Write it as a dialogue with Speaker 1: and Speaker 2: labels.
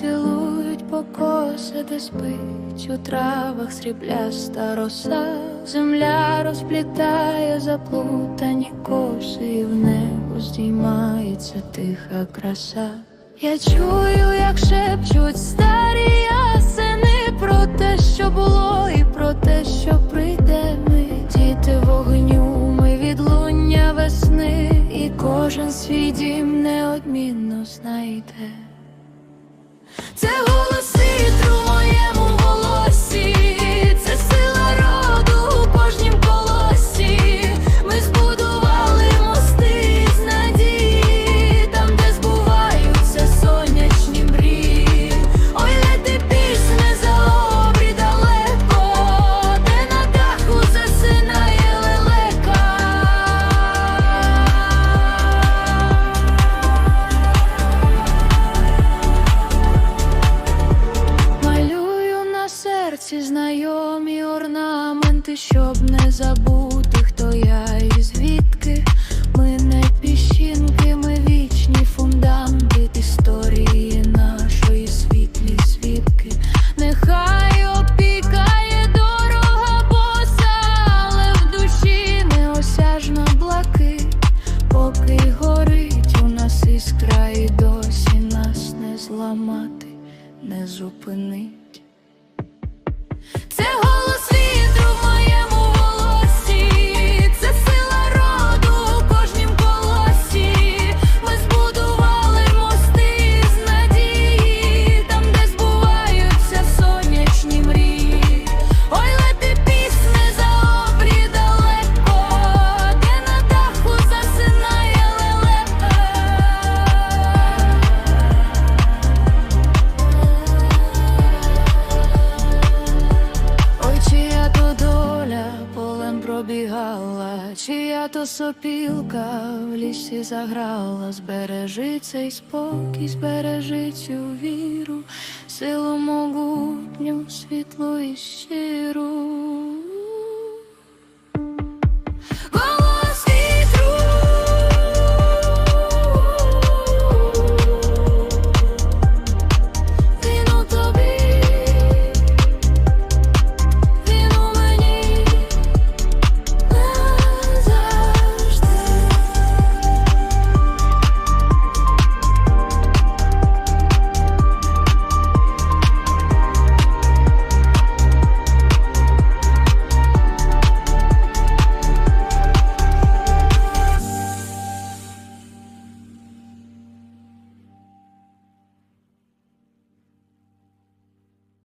Speaker 1: цілують покоси, де спить у травах срібляста роса, земля розплітає заплутані коси, і в небо здіймається тиха краса. Я чую, як шепчуть старі ясени про те, що було, і про те, що прийде. Ми діти вогню, ми відлуння весни, і кожен свій дім неодмінно знайде. Це голос щоб не забути, хто я і звідки. Ми не піщинки, ми вічні фундаменти історії нашої світлі свідки. Нехай опікає дорога боса, але в душі неосяжна блакить, поки горить у нас іскра, і досі нас не зламати не зупинить. Чия то сопілка в лісі заграла, збережи цей спокій, збережи цю віру, силу могутню, світлу і щиру.